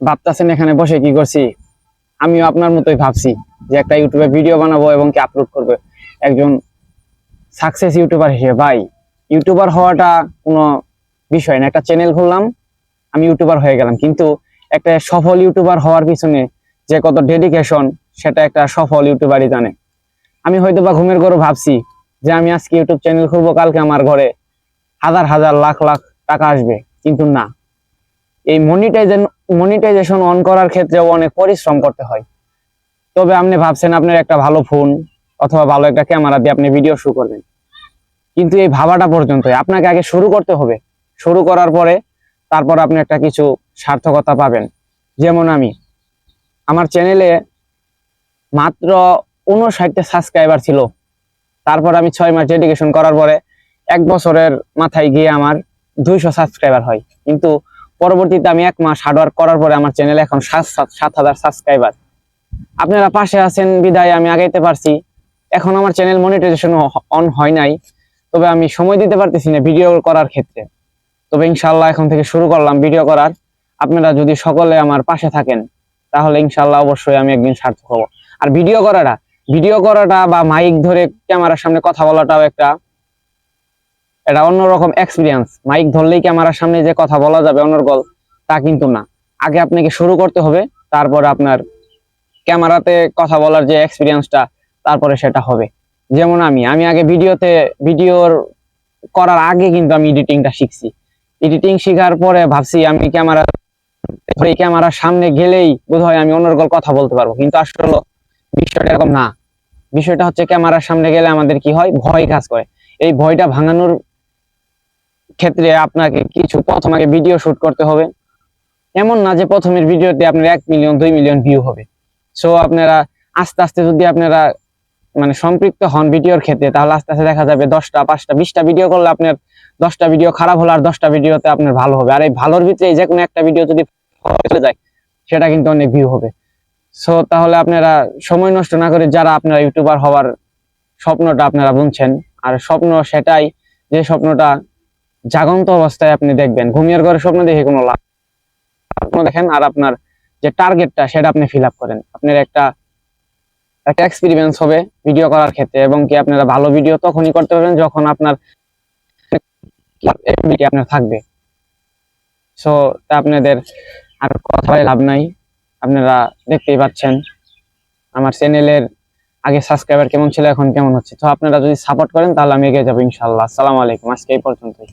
ভাবতেছেন এখানে বসে কি করছি? আমিও আপনার মতোই ভাবছি যে একটা ইউটিউবে ভিডিও বানাবো এবং কি আপলোড করব। একজন সাকসেস ইউটিউবার হিসেবে, ভাই, ইউটিউবার হওয়াটা কোনো বিষয় না। একটা চ্যানেল খুললাম, আমি ইউটিউবার হয়ে গেলাম। কিন্তু একটা সফল ইউটিউবার হওয়ার পিছনে যে কত ডেডিকেশন সেটা একটা সফল ইউটিউবারই জানে। আমি হয়তো বা ঘুমের ঘরে ভাবছি যে আমি আজকে ইউটিউব চ্যানেল খুলবো, কালকে আমার ঘরে হাজার হাজার লাখ লাখ টাকা আসবে। কিন্তু না। এই মনিটাইজেশন মনিটাইজেশন অন করার ক্ষেত্রেও অনেক পরিশ্রম করতে হয়। তবে আপনি ভাবছেন আপনার একটা ভালো ফোন অথবা ভালো একটা ক্যামেরা দিয়ে আপনি ভিডিও শুরু করবেন। কিন্তু এই ভাবাটা পর্যন্ত আপনাকে আগে শুরু করতে হবে। শুরু করার পরে তারপর আপনি একটা কিছু সার্থকতা পাবেন। যেমন আমি, আমার চ্যানেলে মাত্র উনষাটটা সাবস্ক্রাইবার ছিল। তারপর আমি ছয় মাস ডেডিকেশন করার পরে এক বছরের মাথায় গিয়ে আমার দুইশো সাবস্ক্রাইবার হয়। কিন্তু পরবর্তীতে আমি এক মাস হার্ডওয়ার্ক করার পরে আমার চ্যানেলে এখন সাত সাত হাজার সাবস্ক্রাইবার আপনারা পাশে আছেন, বিদায়, আমি আগাইতে পারছি। এখন আমার চ্যানেল মনিটাইজেশন অন হয় নাই। তবে আমি সময় দিতে পারতেছি না ভিডিও করার ক্ষেত্রে। তবে ইনশাল্লাহ এখন থেকে শুরু করলাম ভিডিও করার। আপনারা যদি সকলে আমার পাশে থাকেন, তাহলে ইনশাল্লাহ অবশ্যই আমি একদিন সার্থক হব। আর ভিডিও করাটা ভিডিও করাটা বা মাইক ধরে ক্যামেরার সামনে কথা বলাটাও একটা এটা অন্যরকম এক্সপিরিয়েন্স মাইক ধরলেই ক্যামেরার সামনে যে কথা বলা যাবে অনর্গল, তা কিন্তু না। আগে আপনাকে শুরু করতে হবে, তারপরে আপনার ক্যামেরাতে কথা বলার যে এক্সপিরিয়েন্সটা তারপরে সেটা হবে। যেমন আমি আমি আগে ভিডিওতে, ভিডিওর করার আগে কিন্তু আমি এডিটিংটা শিখছি। এডিটিং শেখার পরে ভাবছি আমি ক্যামেরা, এই ক্যামেরার সামনে গেলেই বোধহয় আমি অনর্গল কথা বলতে পারব। কিন্তু আসলে বিষয়টা এরকম না। বিষয়টা হচ্ছে ক্যামেরার সামনে গেলে আমাদের কি হয়? ভয় কাজ করে। এই ভয়টা ভাঙানোর ক্ষেত্রে আপনাকে কিছু প্রথম আগে ভিডিও শুট করতে হবে। এমন না যে প্রথমের ভিডিওতে আপনার এক মিলিয়ন দুই মিলিয়ন ভিউ হবে। সো আপনারা আস্তে আস্তে যদি আপনারা মানে সম্পৃক্ত হন ভিডিওর ক্ষেত্রে, তাহলে আস্তে আস্তে দেখা যাবে দশটা, পাঁচটা, বিশটা ভিডিও করলে আপনার দশটা ভিডিও খারাপ হলো আর দশটা ভিডিওতে আপনার ভালো হবে। আর এই ভালোর ভিতরে যে কোনো একটা ভিডিও যদি চলে যায়, সেটা কিন্তু অনেক ভিউ হবে। সো তাহলে আপনারা সময় নষ্ট না করে যারা আপনারা ইউটিউবার হওয়ার স্বপ্নটা আপনারা বুনছেন, আর স্বপ্ন সেটাই যে স্বপ্নটা জাগন্ত অবস্থায় আপনি দেখবেন। ঘুমিয়ে ঘরে স্বপ্ন দেখে কোনো লাভ স্বপ্ন দেখেন আর আপনার যে টার্গেটটা সেটা আপনি ফিল করেন। আপনার একটা একটা এক্সপেরিমেন্স হবে ভিডিও করার ক্ষেত্রে এবং কি আপনারা ভালো ভিডিও তখনই করতে পারবেন যখন আপনার আপনার থাকবে। সো তা আপনাদের আর কথা লাভ নাই। আপনারা দেখতেই পাচ্ছেন, আমার চ্যানেলের আগে সাবস্ক্রাইবার কেমন ছিল, এখন কেমন হচ্ছে? তো আপনারা যদি সাপোর্ট করেন তাহলে আমি এগিয়ে যাব ইনশাল্লাহ আসসালামু আলাইকুম, আজকে এই পর্যন্তই।